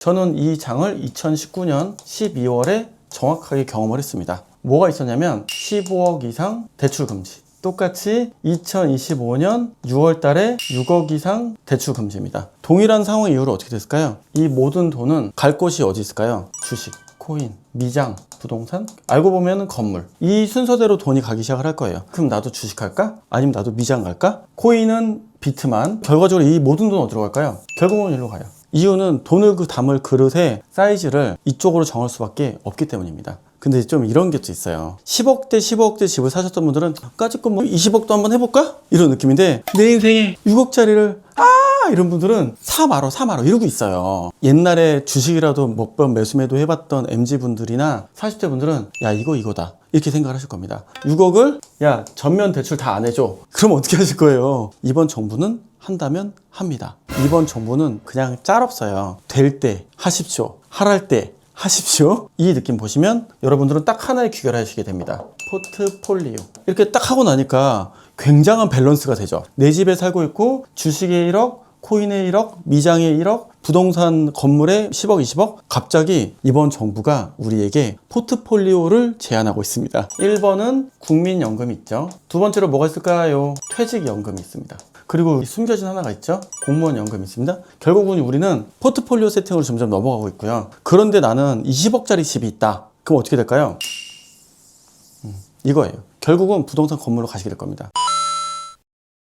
저는 이 장을 2019년 12월에 정확하게 경험을 했습니다. 뭐가 있었냐면 15억 이상 대출 금지. 똑같이 2025년 6월 달에 6억 이상 대출 금지입니다. 동일한 상황 이후로 어떻게 됐을까요? 이 모든 돈은 갈 곳이 어디 있을까요? 주식, 코인, 미장, 부동산? 알고 보면 건물. 이 순서대로 돈이 가기 시작을 할 거예요. 그럼 나도 주식 할까? 아니면 나도 미장 갈까? 코인은 비트만. 결과적으로 이 모든 돈 어디로 갈까요? 결국은 일로 가요. 이유는 돈을 그 담을 그릇의 사이즈를 이쪽으로 정할 수밖에 없기 때문입니다. 근데 좀 이런 게 또 있어요. 10억대, 15억대 집을 사셨던 분들은 까짓거 뭐 20억도 한번 해볼까? 이런 느낌인데 내 인생에 6억짜리를 아 이런 분들은 사 말어 사 말어 이러고 있어요. 옛날에 주식이라도 몇번 매수매도 해봤던 MZ 분들이나 40대 분들은 야 이거 이거다 이렇게 생각을 하실 겁니다. 6억을 야 전면 대출 다 안 해줘. 그럼 어떻게 하실 거예요? 이번 정부는 한다면 합니다. 이번 정부는 그냥 짤 없어요. 될 때 하십시오. 할할 때 하십시오. 이 느낌 보시면 여러분들은 딱 하나에 귀결하시게 됩니다. 포트폴리오. 이렇게 딱 하고 나니까 굉장한 밸런스가 되죠. 내 집에 살고 있고 주식에 1억, 코인에 1억, 미장에 1억, 부동산 건물에 10억, 20억. 갑자기 이번 정부가 우리에게 포트폴리오를 제안하고 있습니다. 1번은 국민연금 있죠. 두 번째로 뭐가 있을까요? 퇴직연금이 있습니다. 그리고 숨겨진 하나가 있죠. 공무원 연금이 있습니다. 결국은 우리는 포트폴리오 세팅으로 점점 넘어가고 있고요. 그런데 나는 20억짜리 집이 있다. 그럼 어떻게 될까요? 음, 이거예요. 결국은 부동산 건물로 가시게 될 겁니다.